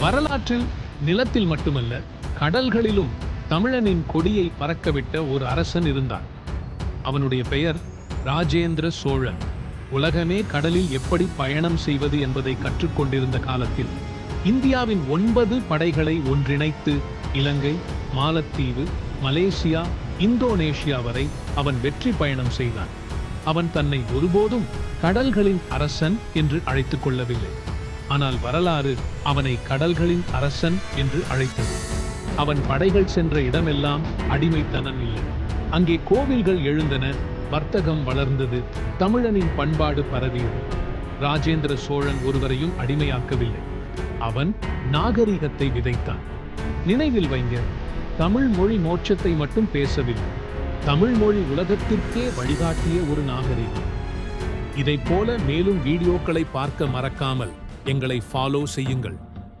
வரலாற்றில் நிலத்தில் மட்டுமல்ல கடல்களிலும் தமிழனின் கொடியை பறக்கவிட்ட ஒரு அரசன் இருந்தான். அவனுடைய பெயர் ராஜேந்திர சோழன். உலகமே கடலில் எப்படி பயணம் செய்வது என்பதை கற்றுக்கொண்டிருந்த காலத்தில் இந்தியாவின் ஒன்பது படைகளை ஒன்றிணைத்து இலங்கை மாலத்தீவு மலேசியா இந்தோனேஷியா வரை அவன் வெற்றி பயணம் செய்தான். அவன் தன்னை ஒருபோதும் கடல்களின் அரசன் என்று அழைத்துக் கொள்ளவில்லை. ஆனால் வரலாறு அவனை கடல்களின் அரசன் என்று அழைத்தது. அவன் படைகள் சென்ற இடமெல்லாம் அடிமைத்தனம் இல்லை. அங்கே கோவில்கள் எழுந்தன வர்த்தகம் வளர்ந்தது தமிழனின் பண்பாடு பரவியது. ராஜேந்திர சோழன் ஒருவரையும் அடிமையாக்கவில்லை. அவன் நாகரிகத்தை விதைத்தான். நினைவில் வைங்க தமிழ் மொழி மோட்சத்தை மட்டும் பேசவில்லை. தமிழ் மொழி உலகத்திற்கே வழிகாட்டிய ஒரு நாகரிகம். இதைப் போல மேலும் வீடியோக்களை பார்க்க மறக்காமல் எங்களை ஃபாலோ செய்யுங்கள்.